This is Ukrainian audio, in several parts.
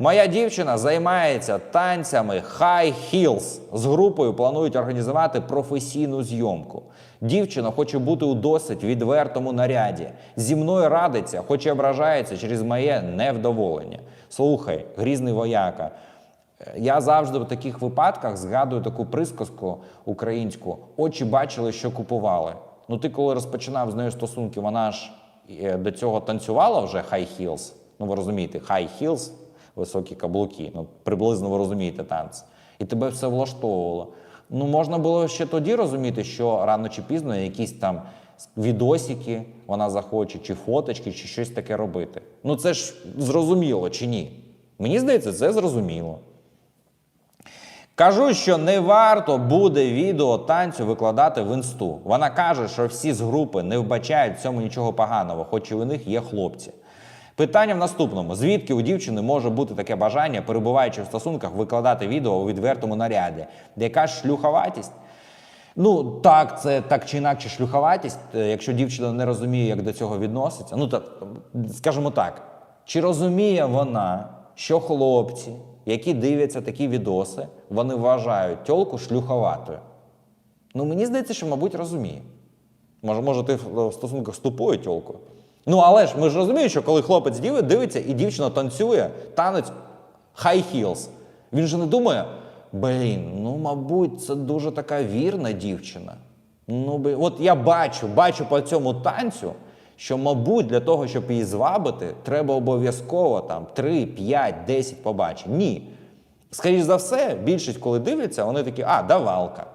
Моя дівчина займається танцями High Heels. З групою планують організувати професійну зйомку. Дівчина хоче бути у досить відвертому наряді. Зі мною радиться, хоч і ображається через моє невдоволення. Слухай, грізний вояка. е, Я завжди в таких випадках згадую таку присказку українську: очі бачили, що купували. Ну, ти коли розпочинав з нею стосунки, вона ж е, до цього танцювала вже high heels. Ну, ви розумієте, high heels високі каблуки. Ну, приблизно ви розумієте танці. І тебе все влаштовувало. Ну, можна було ще тоді розуміти, що рано чи пізно якісь там відосики вона захоче, чи фоточки, чи щось таке робити. Ну це ж зрозуміло чи ні? Мені здається, це зрозуміло. Кажу, що не варто буде відео танцю викладати в інсту. Вона каже, що всі з групи не вбачають в цьому нічого поганого, хоч і у них є хлопці. Питання в наступному: звідки у дівчини може бути таке бажання, перебуваючи в стосунках, викладати відео у відвертому наряді? Яка ж шлюховатість? Ну так, це так чи інакше шлюховатість, е, якщо дівчина не розуміє, як до цього відноситься. Ну так, скажімо так, чи розуміє вона, що хлопці, які дивляться такі відоси, вони вважають тьолку шлюховатою? Ну мені здається, що, мабуть, розуміє. Може, може, ти в стосунках з тупою тьолкою. Ну, але ж ми ж розуміємо, що коли хлопець дивиться і дівчина танцює, танець high heels, він же не думає, блін, ну, мабуть, це дуже така вірна дівчина. Ну, би, от я бачу, бачу по цьому танцю, що, мабуть, для того, щоб її звабити, треба обов'язково там 3, 5, 10 побачень. Ні. Скоріше за все, більшість, коли дивляться, вони такі, а, давалка.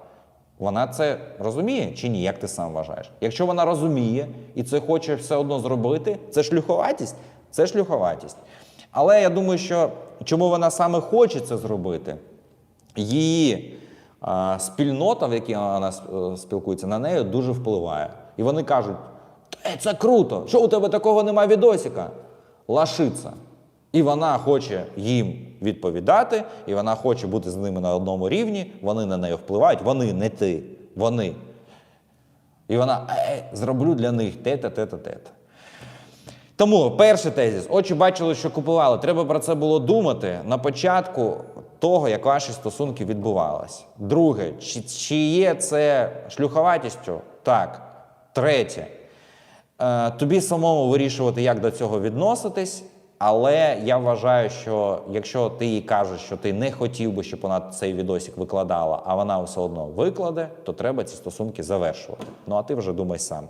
Вона це розуміє чи ні, як ти сам вважаєш? Якщо вона розуміє і це хоче все одно зробити, це шлюховатість? Це шлюховатість. Але я думаю, що чому вона саме хоче це зробити, її а, спільнота, в якій вона е, спілкується, на неї дуже впливає. І вони кажуть: це круто! Що у тебе такого нема відосика? Лашиться. І вона хоче їм відповідати, і вона хоче бути з ними на одному рівні. Вони на неї впливають. Вони не ти, вони. І вона е, зроблю для них те-та, те-та, те-та. Тому перший тезіс. Очі бачили, що купували. Треба про це було думати на початку того, як ваші стосунки відбувалися. Друге, чи, чи є це шлюховатістю? Так. Третє. Е, тобі самому вирішувати, як до цього відноситись. Але я вважаю, що якщо ти їй кажеш, що ти не хотів би, щоб вона цей відосик викладала, а вона все одно викладе, то треба ці стосунки завершувати. Ну а ти вже думай сам.